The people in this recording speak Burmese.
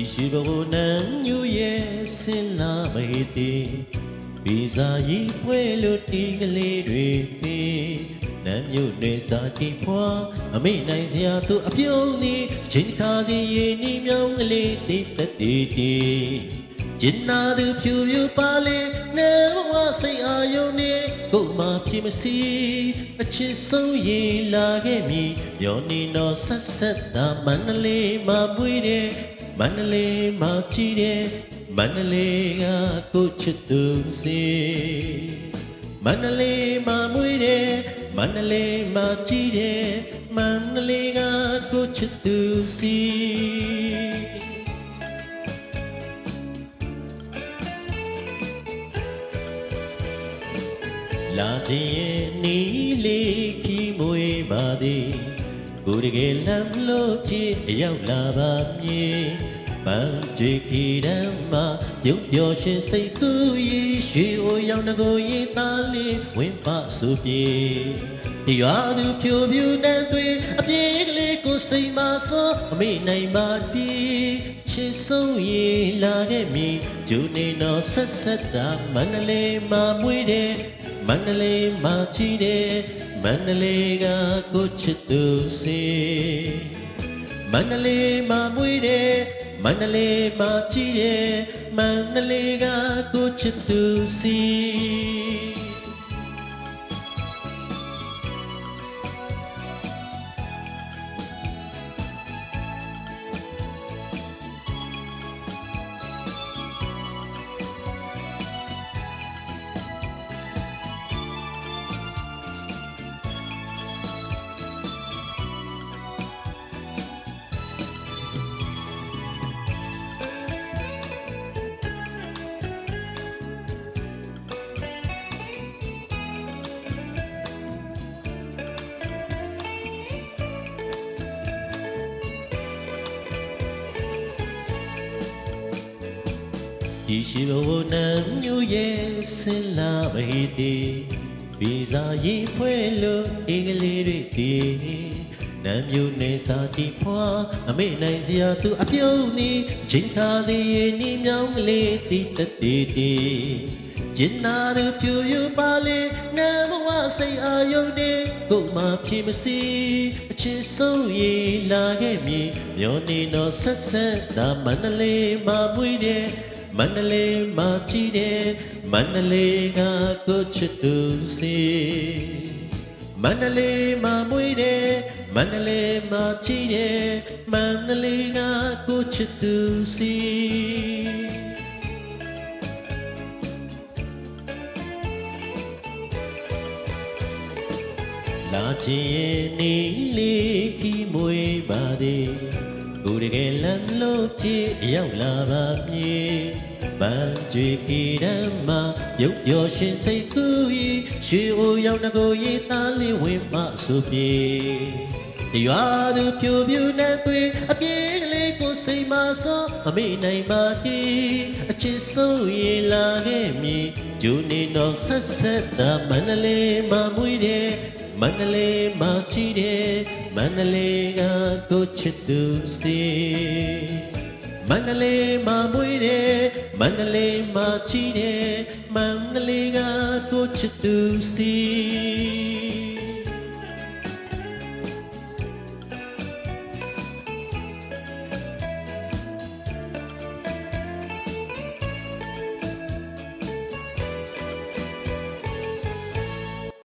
ဤရှိဘဝနံညူရဲ့စင်လာမေတီဗီဇာရီဖွဲလို့တီကလေးတွေပြီးနမ်းမြို့နေစာတီဖွာအမိနိုင်စရာသူအပြုံးသည်ချိန်ခါစီရေနီမြောင်းကလေးတိတတိတီကျင်နာသူဖြူဖြူပါလေနေဘဝစိတ်အာယုန်နေကိုမှဖြစ်မစီအချစ်ဆုံးရေလာခဲ့မည်မျောနေတော့ဆက်ဆက်သာမန္တလေးမှာမွေးတဲ့ မန္တလေးမှာချီတဲ့မန္တလေးကကိုချစ်သူစီမန္တလေးမှာမွေးတဲ့မန္တလေးမှာချီတဲ့မန္တလေးကကိုချစ်သူစီလာခြင်းရဲ့နီလေးခီမွေပါသည် ကိုယ်တကယ်လမ်းလို့ဖြစ်အရောက်လာပါမည်ပန်းကြည်ခီတမ်းမှာပြုံးပျော်ရှင်စိတ်ကူးရီရွှေအိုရောက်တကိုရေးသားလေးဝင်ပဆိုပြေဒီရွာသူဖြိုဖြူတန်းသွေးအပြေးကလေးကိုစိတ်မဆောအမိနိုင်ပါပြီချစ်ဆုံးရေလာခဲ့မည်ဂျူနေတော်ဆက်ဆက်တာမန္တလေးမှာမွေးတဲ့ မန္တလေးမှာချီတယ်မန္တလေးကကိုချစ်သူစီမန္တလေးမှာမွေးတယ်မန္တလေးမှာချီတယ်မန္တလေးကကိုချစ်သူစီ ဒီရှိဘဝနံညူရဲ့ဆင်လာမေတီဗီဇာရေးဖွဲ့လို့အင်္ဂလိပ်တွေတီနံမြူနေစာတီဖွာအမေနိုင်စရာသူအပြုံးသည်ချိန်ခါစီရေနီမြောင်းကလေးတီတတီတီကျင်နာသူပြူပြူပါလေနံဘဝစိတ်အာယုန်တဲ့ကိုမှဖြစ်မစီအချစ်ဆုံးရေလာခဲ့မည်မျောနေတော့ဆက်ဆက်သာမန္တလေးမှာမွေးတဲ့ မန္တလေးမှာကြည်တယ်မန္တလေးကကိုချစ်သူစီမန္တလေးမှာမွေးတယ်မန္တလေးမှာကြည်တယ်မန္တလေးကကိုချစ်သူစီလာခြင်းရဲ့နေလေးခီမွေပါသည်ကိုယ်တကယ်လမ်းလို့ဖြစ်ရောက်လာပါမည် ပန်းကြွေကီတမ်းမှာရုပ်ပျော်ရှင်စိတ်ကူးဤရွှေအိုရောက်တကိုရေးသားလေးဝင်မဆိုပြေဒီရွာသူပြူပြူနဲ့သွေးအပြေးကလေးကိုစိတ်မဆောအမိနိုင်ပါတီအချစ်ဆုံးရေလာခဲ့မည်ဂျူနီတော်ဆက်ဆက်သာမန္တလေးမှာမွေးတဲ့မန္တလေးမှာချီတယ်မန္တလေးကကိုချစ်သူစီ မန္တလေးမှာမွေးတယ်မန္တလေးမှာချီတယ်မန္တလေးကကိုချစ်သူစီ